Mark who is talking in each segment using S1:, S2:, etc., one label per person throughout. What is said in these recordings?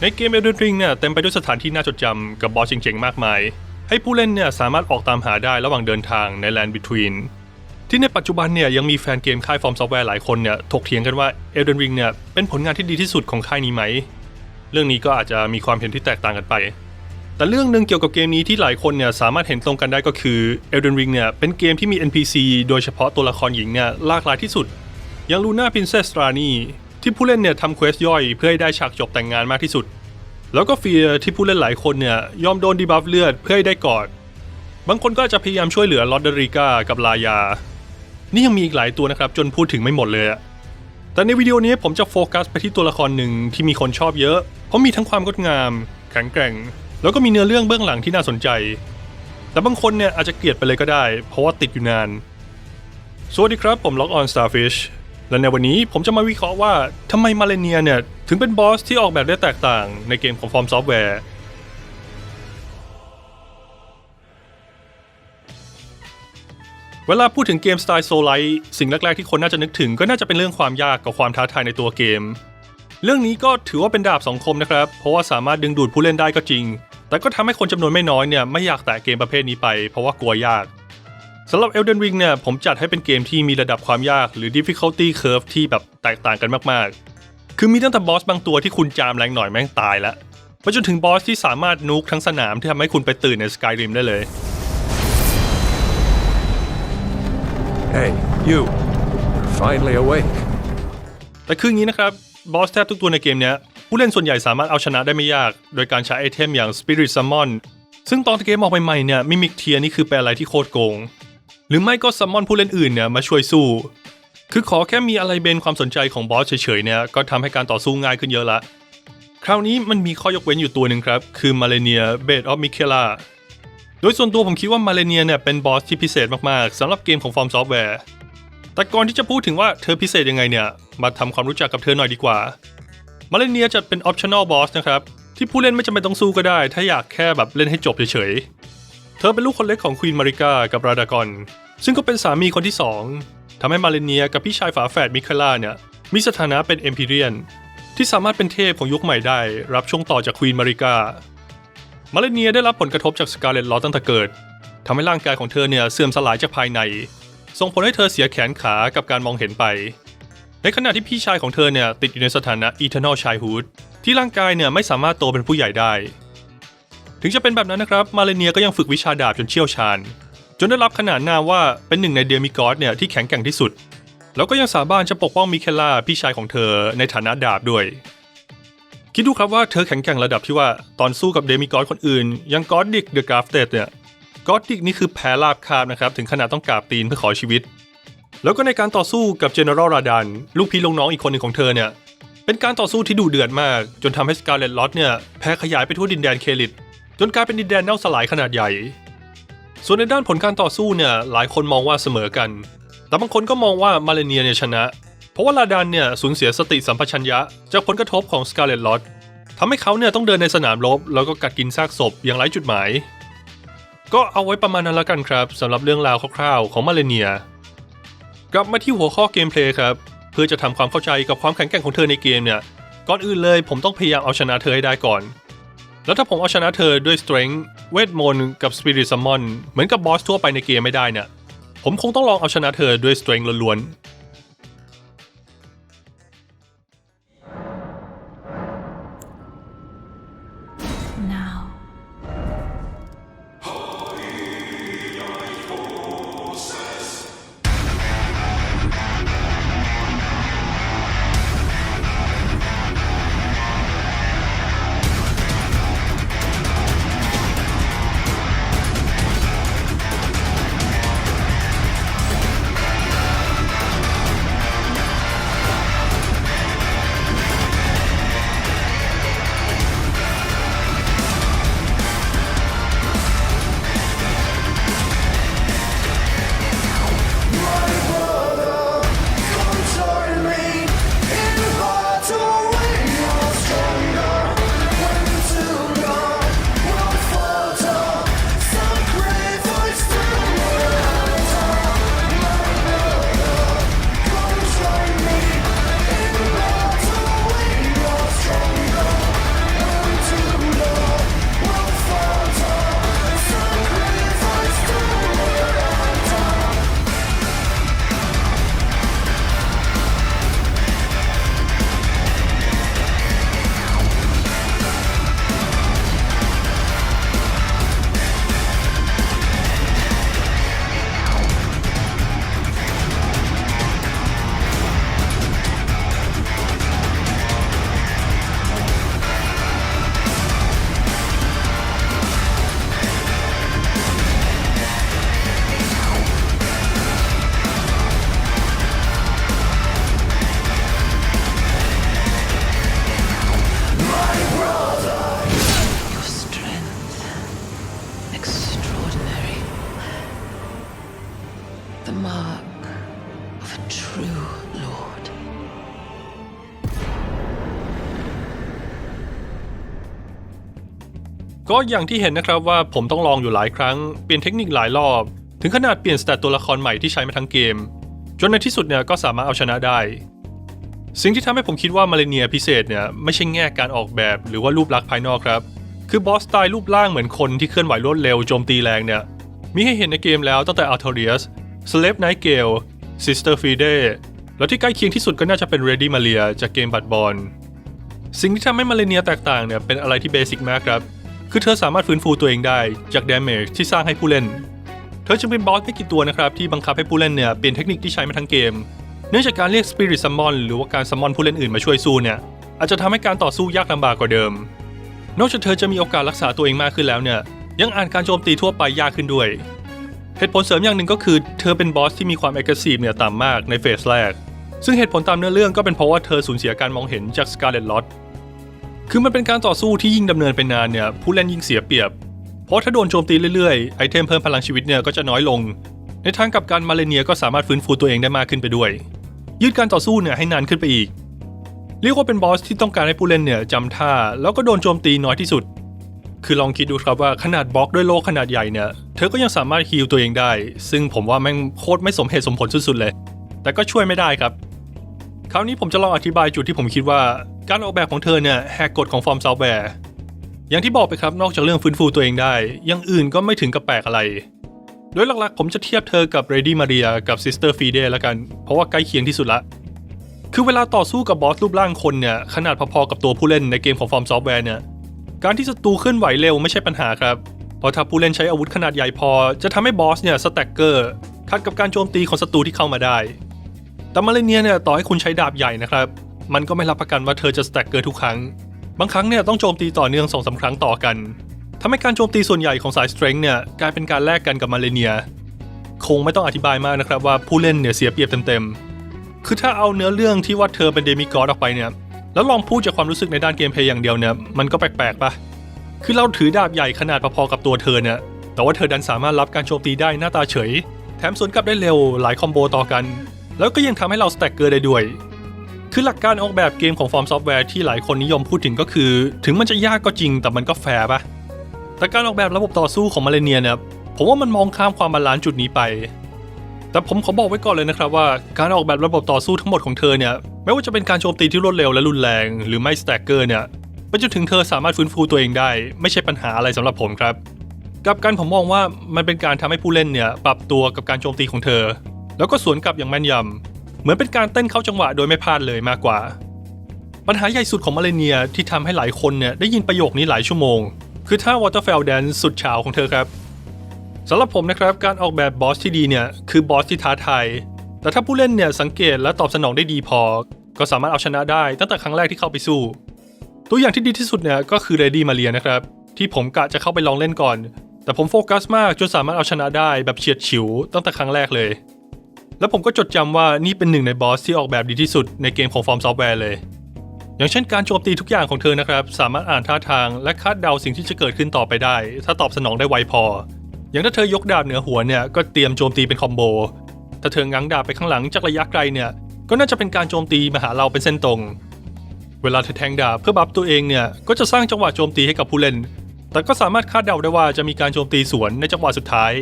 S1: ในเกม Elden Ring เนี่ยเต็มไปด้วยสถานที่น่าจดจำกับบอสเจ๋งๆมากมาย ให้ผู้เล่นเนี่ยสามารถออกตามหาได้ระหว่างเดินทางใน Land Between ที่ในปัจจุบันเนี่ยยังมีแฟนเกมค่ายฟอร์มซอฟต์แวร์หลายคนเนี่ยถกเถียงกันว่า Elden Ring เนี่ยเป็นผลงานที่ดีที่สุดของค่ายนี้ไหม เรื่องนี้ก็อาจจะมีความเห็นที่แตกต่างกันไป แต่เรื่องหนึ่งเกี่ยวกับเกมนี้ที่หลายคนเนี่ยสามารถเห็นตรงกันได้ก็คือ Elden Ring เนี่ยเป็นเกมที่มี NPC โดยเฉพาะตัวละครหญิงเนี่ยหลากหลายที่สุด อย่างลูน่า Princess Rani ที่ผู้เล่นเนี่ยทำเควสย่อยเพื่อให้ได้ฉากจบแต่งงานมากที่สุด แล้วก็เฟียที่ผู้เล่นหลายคนเนี่ยยอมโดนดีบัฟเลือดเพื่อให้ได้กอด บางคนก็จะพยายามช่วยเหลือลอดเดริก้ากับลายา นี่ยังมีอีกหลายตัวนะครับจนพูดถึงไม่หมดเลยแต่ในวิดีโอนี้ผมจะโฟกัสไปที่ตัวละครหนึ่งที่มีคนชอบเยอะ เพราะมีทั้งความงดงาม แข็งแกร่ง แล้วก็มีเนื้อเรื่องเบื้องหลังที่น่าสนใจ แต่บางคนเนี่ยอาจจะเกลียดไปเลยก็ได้ เพราะว่าติดอยู่นาน สวัสดีครับผมล็อกออน Starfish และในวันนี้ผมจะมาวิเคราะห์ว่าทำไมมาเลเนียเนี่ยถึงเป็นบอสที่ออกแบบได้แตกต่างในเกมของฟอร์มซอฟต์แวร์เวลาพูดถึงเกมสไตล์โซลไลท์สิ่งแรก ๆ ที่คนน่าจะนึกถึงก็น่าจะเป็นเรื่องความยากกับความท้าทายในตัวเกม เรื่องนี้ก็ถือว่าเป็นดาบสองคมนะครับ เพราะว่าสามารถดึงดูดผู้เล่นได้ก็จริง แต่ก็ทำให้คนจำนวนไม่น้อยเนี่ยไม่อยากแตะเกมประเภทนี้ไป เพราะว่ากลัวยาก สำหรับ Elden Ring เนี่ยผมจัดให้เป็นเกมที่มีระดับความยากหรือ difficulty curve ที่แบบแตกต่างกันมากๆ คือมีตั้งแต่บอสบางตัวที่คุณจามแรงหน่อยแม่งตายแล้วไปจนถึงบอสที่สามารถนุกทั้งสนามที่ทำให้คุณไปตื่นใน Skyrim ได้เลย
S2: Hey, you. You're finally awake.
S1: แต่คืออย่างนี้นะครับบอสแทบทุกตัวในเกมเนี้ยผู้เล่นส่วนใหญ่สามารถเอาชนะได้ไม่ยาก โดยการใช้ไอเทมอย่าง Spirit Summon ซึ่งตอนเกมออกใหม่ๆเนี่ยมิมิกเทียนี่คือแปลอะไรที่โคตรโกง หรือไม่ก็ซัมมอนผู้เล่นอื่นเนี่ยมาช่วยสู้ คือขอแค่มีอะไรเบนความสนใจของบอสเฉยๆเนี่ยก็ทำให้การต่อสู้ง่ายขึ้นเยอะละ คราวนี้มันมีข้อยกเว้นอยู่ตัวหนึ่งครับ คือมาเลเนียเบดออฟมิเคล่าโดยส่วนตัวผมคิดว่ามาเลเนียเนี่ยเป็นบอสที่พิเศษมากๆสำหรับเกมของฟอร์มซอฟต์แวร์แต่ก่อนที่จะพูดถึงว่าเธอพิเศษยังไงเนี่ยมาทำความรู้จักกับเธอหน่อยดีกว่ามาเลเนียจะเป็น optional boss นะครับที่ผู้เล่นไม่จำเป็นต้องสู้ก็ได้ ถ้าอยากแค่แบบเล่นให้จบเฉยๆ เธอเป็นลูกคนเล็กของควีนมาริกากับราดากอนซึ่งก็เป็นสามีคนที่สองทำให้มาเลเนียกับพี่ชายฝาแฝดมิคาล่าเนี่ยมีสถานะเป็นเอมพีเรียน ที่สามารถเป็นเทพของยุคใหม่ได้ รับช่วงต่อจากควีนมาริกามาเลเนียได้รับผลกระทบจากสกาเลตลอตั้งแต่เกิดทำให้ร่างกายของเธอเนี่ยเสื่อมสลายจากภายใน ส่งผลให้เธอเสียแขนขากับการมองเห็นไป ในขณะที่พี่ชายของเธอเนี่ยติดอยู่ในสถานะ Eternal Childhood ที่ร่างกายเนี่ยไม่สามารถโตเป็นผู้ใหญ่ได้ ถึงจะเป็นแบบนั้นนะครับ มาเลเนียก็ยังฝึกวิชาดาบจนเชี่ยวชาญ จนได้รับขนานนามว่าเป็นหนึ่งในเดมิกอสเนี่ยที่แข็งแกร่งที่สุด แล้วก็ยังสามารถจะปกป้องมิเคล่าพี่ชายของเธอในฐานะดาบด้วย คิดดูครับว่าเธอแข็งแกร่งระดับที่ว่าตอนสู้กับเดมิกอสคนอื่น ยังกอดดิกเดอะกราฟเตดเนี่ยกอดดิกนี่คือแพ้ราบคาบนะครับถึงขนาดต้องกราบตีนเพื่อขอชีวิต แล้วก็ในการต่อสู้กับ General Radan ลูกพี่ลูกน้องอีกคนหนึ่งของเธอเนี่ยเป็นการต่อสู้ที่ดุเดือดมาก จนทำให้ Scarlet Lot เนี่ยแพ้ขยายไปทั่วดินแดนเคลิด จนกลายเป็นดินแดนเน่าสลายขนาดใหญ่ ส่วนในด้านผลการต่อสู้เนี่ยหลายคนมองว่าเสมอกัน แต่บางคนก็มองว่ามาเลเนียเนี่ยชนะ เพราะว่าลาดันเนี่ยสูญเสียสติสัมปชัญญะ จากผลกระทบของ Scarlet Lot ทำให้เขาเนี่ยต้องเดินในสนามรบ แล้วก็กัดกินซากศพอย่างไร้จุดหมาย ก็เอาไว้ประมาณนั้นแล้วกันครับสำหรับเรื่องราวคร่าวๆ ของมาเลเนีย กลับมาที่หัวข้อเกมเพลย์ครับ เพื่อจะทำความเข้าใจกับความแข็งแกร่งของเธอในเกมเนี่ย ก่อนอื่นเลยผมต้องพยายามเอาชนะเธอให้ได้ก่อน แล้วถ้าผมเอาชนะเธอด้วย Strength เวทมนต์กับ Spirit Summon เหมือนกับบอสทั่วไปในเกมไม่ได้เนี่ยผมคงต้องลองเอาชนะเธอด้วย Strength ล้วน ก็อย่างที่เห็นนะครับว่าผมต้องลองอยู่หลายครั้ง เปลี่ยนเทคนิคหลายรอบ ถึงขนาดเปลี่ยนสเตตตัวละครใหม่ที่ใช้มาทั้งเกม จนในที่สุดเนี่ยก็สามารถเอาชนะได้ สิ่งที่ทำให้ผมคิดว่ามาเลเนียพิเศษเนี่ยไม่ใช่แง่การออกแบบหรือว่ารูปลักษณ์ภายนอกครับ คือบอสตล์รูปร่างเหมือนคนที่เคลื่อนไหวรวดเร็วโจมตีแรงเนี่ย มีให้เห็นในเกมแล้วตั้งแต่ Artorias Slave Nightingale Sister Fide แล้วที่ใกล้เคียงที่สุดก็น่าจะเป็น Ready Maria จากเกมบัตบอลสิ่งที่ทำให้มาเลเนียแตกต่างเนี่ยเป็นอะไรที่เบสิกมากครับ คือเธอสามารถฟื้นฟูตัวเองได้จาก damage ที่สร้างให้ผู้เล่น เธอจึงเป็นบอสไม่กี่ตัวนะครับที่บังคับให้ผู้เล่นเนี่ยเปลี่ยนเทคนิคที่ใช้มาทั้งเกม เนื่องจากการเรียก Spirit Summon หรือว่าการ Summon ผู้เล่นอื่นมาช่วยสู้เนี่ยอาจจะทำให้การต่อสู้ยากลำบากกว่าเดิม นอกจากเธอจะมีโอกาสรักษาตัวเองมากขึ้นแล้วเนี่ยยังอ่านการโจมตีทั่วไปยากขึ้นด้วย เหตุผลเสริมอย่างหนึ่งก็คือ เธอเป็นบอสที่มีความ aggressive เนี่ยต่ำมากในเฟสแรก ซึ่งเหตุผลตามเนื้อเรื่องก็เป็นเพราะว่าเธอสูญเสียการมองเห็นจาก Scarlet Lot คือมันเป็นการต่อสู้ที่ยิ่งดำเนินไปนานเนี่ยผู้เล่นยิ่งเสียเปรียบ เพราะถ้าโดนโจมตีเรื่อยๆ ไอเทมเพิ่มพลังชีวิตเนี่ยก็จะน้อยลง ในทางกับการมาเลเนียก็สามารถฟื้นฟูตัวเองได้มากขึ้นไปด้วย ยืดการต่อสู้เนี่ยให้นานขึ้นไปอีก เรียกว่าเป็นบอสที่ต้องการให้ผู้เล่นเนี่ยจำท่าแล้วก็โดนโจมตีน้อยที่สุด คือลองคิดดูครับว่าขนาดบล็อกด้วยโลขนาดใหญ่เนี่ยเธอก็ยังสามารถฮีลตัวเองได้ ซึ่งผมว่าแม่งโคตรไม่สมเหตุสมผลสุดๆเลย แต่ก็ช่วยไม่ได้ครับ คราวนี้ผมจะลองอธิบายจุดที่ผมคิดว่า การออกแบบของเธอเนี่ยแหกกฎของฟอร์มซอฟต์แวร์อย่างที่บอกไปครับนอกจากเรื่องฟื้นฟูตัวเองได้ยังอื่นก็ไม่ถึงกับแปลกอะไร โดยหลักๆ ผมจะเทียบเธอกับ Ready Maria กับ Sister Fide แล้วกัน เพราะว่าใกล้เคียงที่สุดละ คือเวลาต่อสู้กับบอสรูปร่างคนเนี่ย ขนาดพอๆกับตัวผู้เล่นในเกมของฟอร์มซอฟต์แวร์เนี่ย การที่ศัตรูเคลื่อนไหวเร็วไม่ใช่ปัญหาครับ เพราะถ้าผู้เล่นใช้อาวุธขนาดใหญ่พอ จะทำให้บอสเนี่ยสแต็กเกอร์ขัดกับการโจมตีของศัตรูที่เข้ามาได้ แต่มาเลเนียเนี่ยต่อให้คุณใช้ดาบใหญ่นะครับ มันก็ไม่รับประกันว่าเธอจะสแต็กเกอร์ทุกครั้ง บางครั้งเนี่ยต้องโจมตีต่อเนื่องสองสาครั้งต่อกันทำให้การโจมตีส่วนใหญ่ของสายสเตร n งเนี่ยกลายเป็นการแลกกันกับมาเลเนีย คงไม่ต้องอธิบายมากนะครับว่าผู้เล่นเนี่ยเสียเปรียบเต็มๆ คือถ้าเอาเนื้อเรื่องที่ว่าเธอเป็นเดมิกอดออกไปเนี่ย แล้วลองพูดจากความรู้สึกในด้านเกมเพลย์อย่างเดียวเนี่ย มันก็แปลกๆปะคือเราถือดาบใหญ่ขนาดพอๆกับตัวเธอเนี่ย แต่ว่าเธอดันสามารถรับการโจมตีได้หน้าตาเฉย แถมสวนกลับได้เร็วหลายคอมโบต่อกัน แล้วก็ยังทำให้เราสแต็กเกอร์ได้ด้วย คือหลักการออกแบบเกมของฟอร์มซอฟต์แวร์ที่หลายคนนิยมพูดถึงก็คือ ถึงมันจะยากก็จริงแต่มันก็แฟร์ปะแต่การออกแบบระบบต่อสู้ของมาเลเนียเนี่ยผมว่ามันมองข้ามความบาลานซ์จุดนี้ไป แต่ผมขอบอกไว้ก่อนเลยนะครับว่าการออกแบบระบบต่อสู้ทั้งหมดของเธอเนี่ยไม่ว่าจะเป็นการโจมตีที่รวดเร็วและรุนแรง หรือไม่สแต็กเกอร์เนี่ยไปจนถึงเธอสามารถฟื้นฟูตัวเองได้ ไม่ใช่ปัญหาอะไรสำหรับผมครับกับการผมมองว่ามันเป็นการทำให้ผู้เล่นเนี่ยปรับตัวกับการโจมตีของเธอ แล้วก็สวนกลับอย่างแม่นยำ เหมือนเป็นการเต้นเข้าจังหวะโดยไม่พลาดเลยมากกว่า ปัญหาใหญ่สุดของมาเลเนียที่ทำให้หลายคนเนี่ยได้ยินประโยคนี้หลายชั่วโมง คือท่า Waterfell Dance สุดเฉาของเธอครับสำหรับผมนะครับการออกแบบบอสที่ดีเนี่ยคือบอสที่ท้าทายแต่ถ้าผู้เล่นเนี่ยสังเกตและตอบสนองได้ดีพอ ก็สามารถเอาชนะได้ตั้งแต่ครั้งแรกที่เข้าไปสู้ ตัวอย่างที่ดีที่สุดเนี่ยก็คือเรดี้มาเรียนะครับ ที่ผมกะจะเข้าไปลองเล่นก่อน แต่ผมโฟกัสมากจนสามารถเอาชนะได้แบบเฉียดฉิวตั้งแต่ครั้งแรกเลย แล้วผมก็จดจำว่านี่เป็นหนึ่งในบอสที่ออกแบบดีที่สุดในเกมของฟอร์มซอฟต์แวร์เลย อย่างเช่นการโจมตีทุกอย่างของเธอนะครับ สามารถอ่านท่าทางและคาดเดาสิ่งที่จะเกิดขึ้นต่อไปได้ ถ้าตอบสนองได้ไวพอ อย่างถ้าเธอยกดาบเหนือหัวเนี่ยก็เตรียมโจมตีเป็นคอมโบ ถ้าเธอง้างดาบไปข้างหลังจากระยะไกลเนี่ยก็น่าจะเป็นการโจมตีมาหาเราเป็นเส้นตรง เวลาเธอแทงดาบเพื่อบัฟตัวเองเนี่ยก็จะสร้างจังหวะโจมตีให้กับผู้เล่น แต่ก็สามารถคาดเดาได้ว่าจะมีการโจมตีสวนในจังหวะสุดท้าย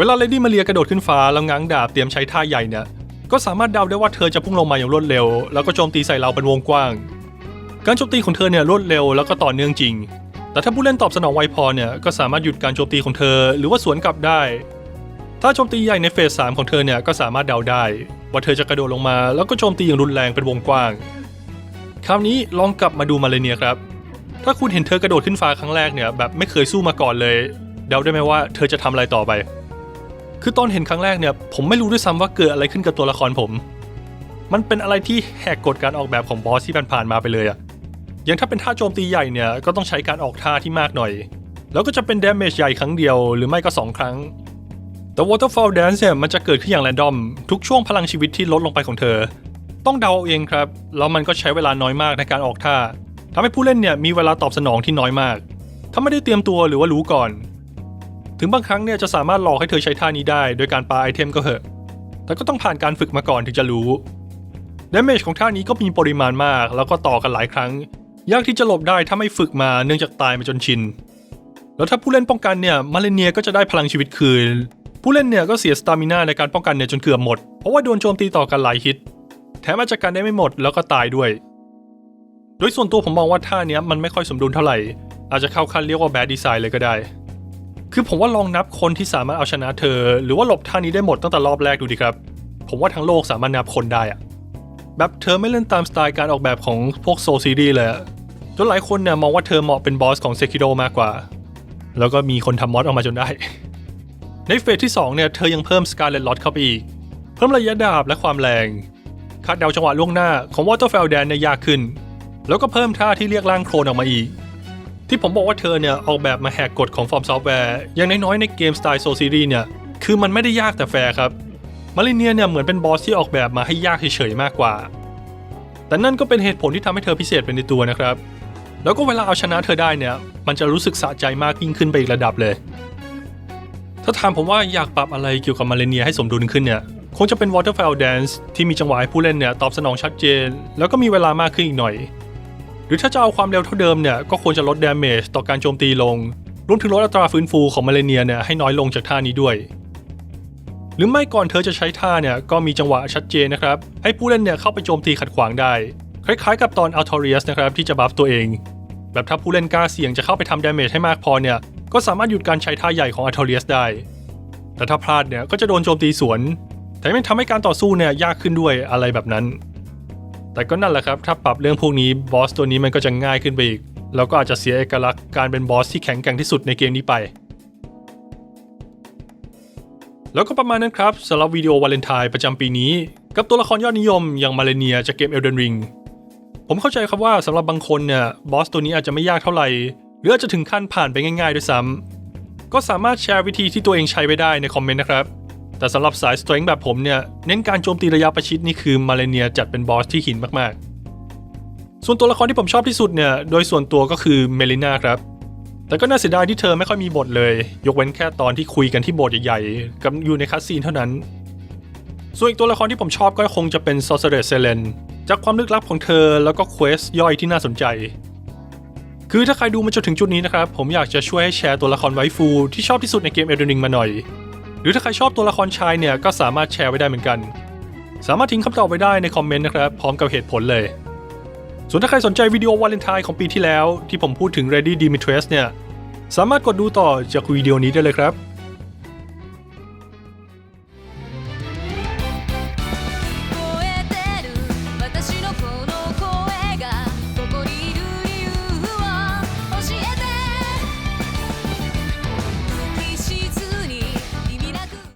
S1: เวลาเลดี้มาเรียกระโดดขึ้นฟ้าแล้วง้างดาบเตรียมใช้ท่าใหญ่เนี่ย ก็สามารถเดาได้ว่าเธอจะพุ่งลงมาอย่างรวดเร็ว แล้วก็โจมตีใส่เราเป็นวงกว้าง การโจมตีของเธอเนี่ยรวดเร็วแล้วก็ต่อเนื่องจริง แต่ถ้าผู้เล่นตอบสนองไวพอเนี่ยก็สามารถหยุดการโจมตีของเธอหรือว่าสวนกลับได้ ถ้าโจมตีใหญ่ในเฟส3ของเธอเนี่ยก็สามารถเดาได้ ว่าเธอจะกระโดดลงมา แล้วก็โจมตีอย่างรุนแรงเป็นวงกว้าง คราวนี้ลองกลับมาดูมาเลเนียครับ ถ้าคุณเห็นเธอกระโดดขึ้นฟ้าครั้งแรกเนี่ยแบบไม่เคยสู้มาก่อนเลย เดาได้ไหมว่าเธอจะทำอะไรต่อไป คือตอนเห็นครั้งแรกเนี่ยผมไม่รู้ด้วยซ้ำว่าเกิดอะไรขึ้นกับตัวละครผม มันเป็นอะไรที่แหกกฎการออกแบบของบอสที่ผ่านๆมาไปเลยอะอย่างถ้าเป็นท่าโจมตีใหญ่เนี่ยก็ต้องใช้การออกท่าที่มากหน่อย แล้วก็จะเป็น damage ใหญ่ครั้งเดียวหรือไม่ก็ 2 ครั้ง แต่ Waterfall Dance เนี่ยมันจะเกิดขึ้นอย่างแรนดอม ทุกช่วงพลังชีวิตที่ลดลงไปของเธอ ต้องเดาเอาเองครับ แล้วมันก็ใช้เวลาน้อยมากในการออกท่าทำให้ผู้เล่นเนี่ยมีเวลาตอบสนองที่น้อยมาก ถ้าไม่ได้เตรียมตัวหรือว่ารู้ก่อน ถึงบางครั้งเนี่ยจะสามารถหลอกให้เธอใช้ท่านี้ได้ โดยการปาไอเทมก็เหอะ แต่ก็ต้องผ่านการฝึกมาก่อนถึงจะรู้ damage ของท่านี้ก็มีปริมาณมาก แล้วก็ต่อกันหลายครั้ง ยากที่จะหลบได้ถ้าไม่ฝึกมาเนื่องจากตายมาจนชิน แล้วถ้าผู้เล่นป้องกันเนี่ยมาเลเนียก็จะได้พลังชีวิตคืน ผู้เล่นเนี่ยก็เสียสตามิน่าในการป้องกันเนี่ยจนเกือบหมด เพราะว่าโดนโจมตีต่อกันหลายฮิต แถมอาจจะกันได้ไม่หมดแล้วก็ตายด้วย โดยส่วนตัวผมมองว่าท่าเนี้ยมันไม่ค่อยสมดุลเท่าไหร่ อาจจะเข้าขั้นเรียกว่าแบดดีไซน์เลยก็ได้ คือผมว่าลองนับคนที่สามารถเอาชนะเธอ หรือว่าหลบท่านี้ได้หมดตั้งแต่รอบแรกดูดิครับ ผมว่าทั้งโลกสามารถนับคนได้อะแบบเธอไม่เล่นตามสไตล์การออกแบบของพวกโซซีรีเลยจนหลายคนเนี่ยมองว่าเธอเหมาะเป็นบอสของเซคิโดมากกว่า แล้วก็มีคนทำมอดออกมาจนได้ ในเฟสที่2เนี่ยเธอยังเพิ่มสกาเลตลอตเข้าไปอีก เพิ่มระยะดาบและความแรง คาดเดาจังหวะล่วงหน้าของวอเตอร์เฟลแดนเนี่ยยากขึ้น แล้วก็เพิ่มท่าที่เรียกร่างโครนออกมาอีก ที่ผมบอกว่าเธอเนี่ยออกแบบมาแหกกฎของฟอร์มซอฟต์แวร์อย่างน้อยๆในเกมสไตล์โซซีรีเนี่ยคือมันไม่ได้ยากแต่แฟร์ครับมาริเนียเนี่ยเหมือนเป็นบอสที่ออกแบบมาให้ยากเฉยๆมากกว่า แต่นั่นก็เป็นเหตุผลที่ทำให้เธอพิเศษเป็นในตัวนะครับ แล้วก็เวลาเอาชนะเธอได้เนี่ย มันจะรู้สึกสะใจมากยิ่งขึ้นไปอีกระดับเลย ถ้าถามผมว่าอยากปรับอะไรเกี่ยวกับมาเลเนียให้สมดุลขึ้นเนี่ยคงจะเป็น Waterfall Dance ที่มีจังหวะให้ผู้เล่นเนี่ยตอบสนองชัดเจน แล้วก็มีเวลามากขึ้นอีกหน่อย หรือถ้าจะเอาความเร็วเท่าเดิมเนี่ยก็ควรจะลด damage ต่อการโจมตีลง รวมถึงลดอัตราฟื้นฟูของมาเลเนียเนี่ยให้น้อยลงจากท่านี้ด้วย หรือไม่ก่อนเธอจะใช้ท่าเนี่ยก็มีจังหวะชัดเจนนะครับ ให้ผู้เล่นเนี่ยเข้าไปโจมตีขัดขวางได้ คล้ายๆ กับตอน a l t o r i u s นะครับที่จะบัฟตัวเอง แบบถ้าผู้เล่นกล้าเสี่ยงจะเข้าไปทำ damage ให้มากพอเนี่ยก็สามารถหยุดการใช้ท่าใหญ่ของ a l t o r i u s ได้ แต่ถ้าพลาดเนี่ยก็จะโดนโจมตีสวน แต่ยังทำให้การต่อสู้เนี่ยยากขึ้นด้วยอะไรแบบนั้น แต่ก็นั่นแหละครับ ถ้าปรับเรื่องพวกนี้บอสตัวนี้มันก็จะง่ายขึ้นไปอีก แล้วก็อาจจะเสียเอกลักษณ์การเป็นบอสที่แข็งแกร่งที่สุดในเกมนี้ไป แล้วก็ประมาณนั้นครับสำหรับวิดีโอวาเลนไทน์ประจำปีนี้ กับตัวละครยอดนิยมอย่างมาเลเนียจากเกม Elden Ring ผมเข้าใจครับว่าสำหรับบางคนเนี่ยบอสตัวนี้อาจจะไม่ยากเท่าไหร่หรืออาจจะถึงขั้นผ่านไปง่าย ๆ ด้วยซ้ำก็สามารถแชร์วิธีที่ตัวเองใช้ไว้ได้ในคอมเมนต์นะครับ แต่สำหรับสายสตริงแบบผมเนี่ย เน้นการโจมตีระยะประชิดนี่คือมาเลเนียจัดเป็นบอสที่หินมากๆ ส่วนตัวละครที่ผมชอบที่สุดเนี่ย โดยส่วนตัวก็คือเมลิน่าครับ แต่ก็น่าเสียดายที่เธอไม่ค่อยมีบทเลย ยกเว้นแค่ตอนที่คุยกันที่โบสถ์ใหญ่ๆ กับอยู่ในคัสซีนเท่านั้น ส่วนอีกตัวละครที่ผมชอบก็คงจะเป็นซอสเรสเซเลนจากความลึกลับของเธอแล้วก็เควสย่อยที่น่าสนใจคือถ้าใครดูมาจนถึงจุดนี้นะครับ ผมอยากจะช่วยให้แชร์ตัวละครไวฟูที่ชอบที่สุดในเกม Elden Ring มาหน่อย หรือถ้าใครชอบตัวละครชายเนี่ยก็สามารถแชร์ไว้ได้เหมือนกัน สามารถทิ้งคำตอบไว้ได้ในคอมเมนต์นะครับ พร้อมกับเหตุผลเลย ส่วนถ้าใครสนใจวิดีโอวาเลนไทน์ของปีที่แล้ว ที่ผมพูดถึง Ready Dimitres เนี่ยสามารถกดดูต่อจากวิดีโอนี้ได้เลยครับ